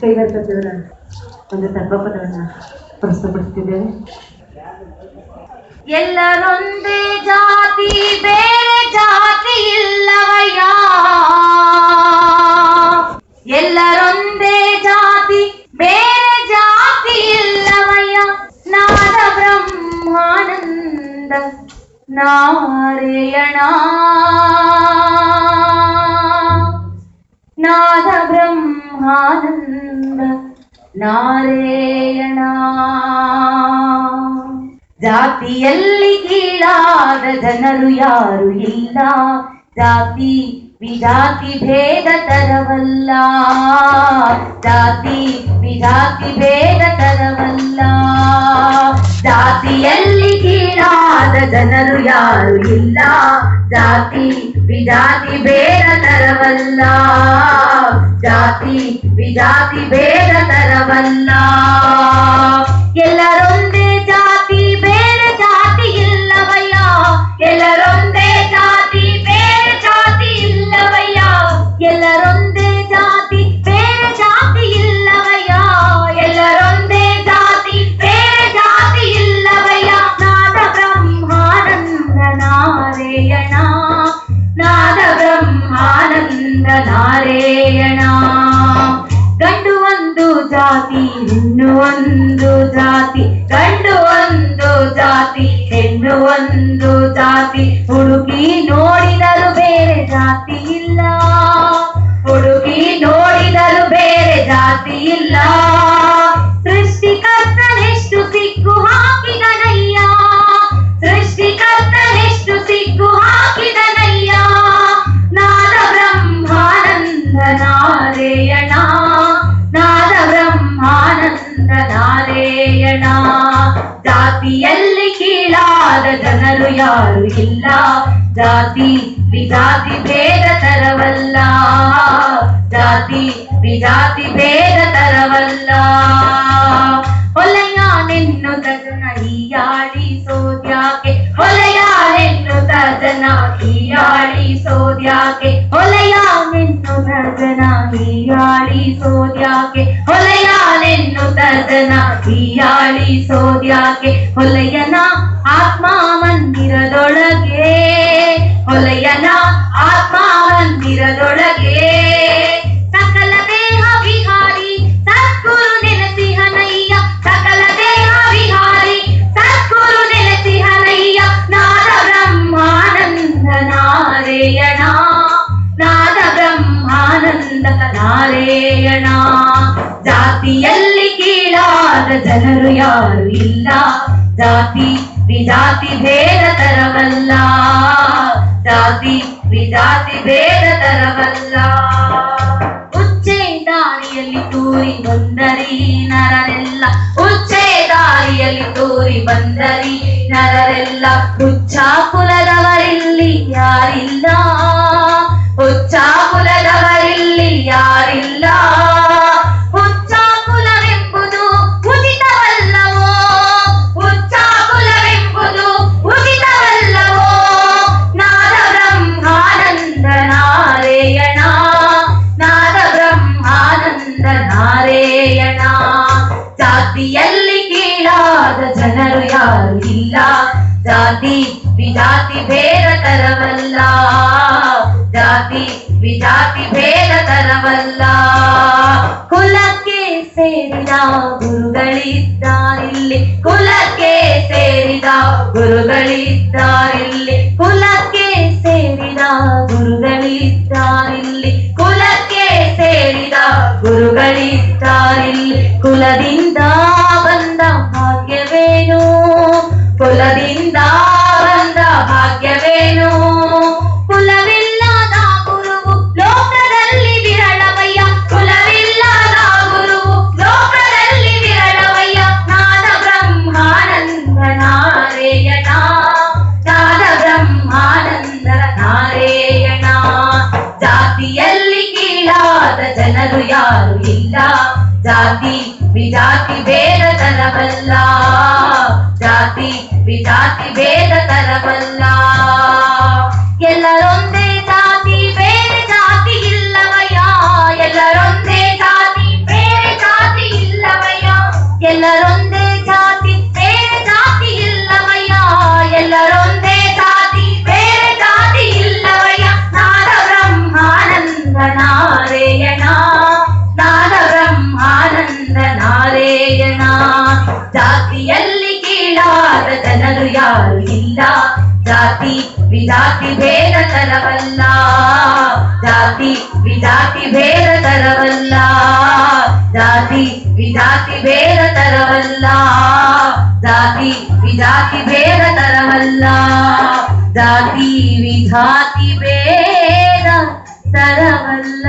ಕೈಗಾರಿಕಾ ಒಂದು ಸರ್ವಪದವನ್ನ ಪ್ರಸ್ತುತಪಡಿಸ್ತಿದ್ದೇವೆ ಎಲ್ಲರೊಂದೇ ಜಾತಿ, ಬೇರೆ ಜಾತಿ ಇಲ್ಲವಯ್ಯ. ಎಲ್ಲರೊಂದೇ ಜಾತಿ, ಬೇರೆ ಜಾತಿ ಇಲ್ಲವಯ್ಯ. ನಾದ ಬ್ರಹ್ಮಾನಂದ, ನಾರಾಯಣ. ನಾದ ಬ್ರಹ್ಮಾನಂದ. ನಾರಾಯಣ. ಜಾತಿಯಲ್ಲಿ ಕೀಳಾದ ಜನರು ಯಾರು ಇಲ್ಲ. ಜಾತಿ ವಿಜಾತಿ ಭೇದ ತರವಲ್ಲ. ಜಾತಿ ವಿಜಾತಿ ಭೇದ ತರವಲ್ಲ. ಜಾತಿಯಲ್ಲಿ ಕೀಳಾದ ಜನರು ಯಾರು ಇಲ್ಲ. ಜಾತಿ ವಿಜಾತಿ ಬೇಡ ತರವಲ್ಲ. ಜಾತಿ ವಿಜಾತಿ ಬೇಡ ತರವಲ್ಲ. ನಾರಾಯಣ ಗಂಡು ಒಂದು ಜಾತಿ ಹೆಣ್ಣು ಒಂದು ಜಾತಿ ಗಂಡು ಒಂದು ಜಾತಿ ಹೆಣ್ಣು ಒಂದು ಜಾತಿ ಹುಡುಗಿ ನಾರಾಯಣ ಜಾತಿಯಲ್ಲಿ ಕೀಳಾದ ಜನರು ಯಾರು ಇಲ್ಲ ಜಾತಿ ವಿಜಾತಿ ಭೇದ ತರವಲ್ಲ ಜಾತಿ ವಿಜಾತಿ ಭೇದ ತರವಲ್ಲ ಹೊಲೆಯ ನೆನ್ನುತ್ತ ಜನ ಹೀಯಾಳಿಸೋದ್ಯಾಕೆ ಹೊಲೆಯ ನೆನ್ನುತ್ತ ಜನ ಹೀಯಾಳಿಸೋದ್ಯಾಕೆ ಹೊಲೆಯ ನೆನ್ನುತ್ತ ಜನ ಹೀಯಾಳಿಸೋದ್ಯಾಕೆ ಹೀಯಾಳಿಸೋದ್ಯಾಕೆ ಹೊಲೆಯನ ಆತ್ಮ ಮಂದಿರದೊಳಗೆ ಹೊಲೆಯನ ಆತ್ಮ ಮಂದಿರದೊಳಗೆ ಸಕಲ ದೇಹ ವಿಹಾರಿ ಸದ್ಗುರು ನೆಲೆಸಿಹನಯ್ಯ ಸಕಲ ದೇಹ ವಿಹಾರಿ ಸದ್ಗುರು ನೆಲೆಸಿಹನಯ್ಯ ನಾದ ಬ್ರಹ್ಮಾನಂದ ನಾರಾಯಣ ನಾದ ಬ್ರಹ್ಮಾನಂದ ನಾರಾಯಣ ಜಾತಿಯಲ್ಲಿ ಕೀಳಾದ ಜನರು ಯಾರು ಇಲ್ಲ. ಜಾತಿ, ವಿಜಾತಿ, ಭೇದ ತರವಲ್ಲ. ಜಾತಿ, ವಿಜಾತಿ, ಭೇದ ತರವಲ್ಲ. ಉಚ್ಚೆ ದಾರಿಯಲ್ಲಿ ತೂರಿ ಬಂದರಿ, ನರರೆಲ್ಲ. ಉಚ್ಚೆ ದಾರಿಯಲ್ಲಿ ತೂರಿ ಬಂದರಿ, ನರರೆಲ್ಲ. ಹುಚ್ಚ ಕುಲದವರಿಲ್ಲಿ ಯಾರಿಲ್ಲ. ಹುಚ್ಚ ಇಲ್ಲ ಜಾತಿ ವಿಜಾತಿ ಭೇದ ತರವಲ್ಲ ಜಾತಿ ವಿಜಾತಿ ಭೇದ ತರವಲ್ಲ ಕುಲಕ್ಕೆ ಸೇರಿದ ಗುರುಗಳಿದ್ದಾರಿಲ್ಲಿ ಕುಲಕ್ಕೆ ಸೇರಿದ ಗುರುಗಳಿದ್ದಾರಿಲ್ಲಿ ಕುಲಕ್ಕೆ ಸೇರಿದ ಗುರುಗಳಿದ್ದಾರಿಲ್ಲಿ ಕುಲಕ್ಕೆ ಸೇರಿದ ಗುರುಗಳಿದ್ದಾರಿಲ್ಲಿ ಕುಲದಿಂದ ಜಾತಿ ವಿಜಾತಿ ಭೇದ ತರಬಲ್ಲ ಜಾತಿ ವಿಜಾತಿ ಭೇದ ತರಬಲ್ಲ ಎಲ್ಲರೊಂದೇ ಜಾತಿ ಬೇರೆ ಜಾತಿ ಇಲ್ಲವಯ್ಯ ಎಲ್ಲರೊಂದೇ ಜಾತಿ ಬೇರೆ ಜಾತಿ ಇಲ್ಲವಯ್ಯ ಎಲ್ಲರೊಂದೇ ಭಾರತನರು ಯಾರು ಇಲ್ಲ ಜಾತಿ ವಿಜಾತಿ ಭೇದ ತರವಲ್ಲ ಜಾತಿ ವಿಜಾತಿ ಭೇದ ತರವಲ್ಲ ಜಾತಿ ವಿಜಾತಿ ಭೇದ ತರವಲ್ಲ ಜಾತಿ ವಿಜಾತಿ ಭೇದ ತರವಲ್ಲ ಜಾತಿ ವಿಜಾತಿ ಭೇದ ತರವಲ್ಲ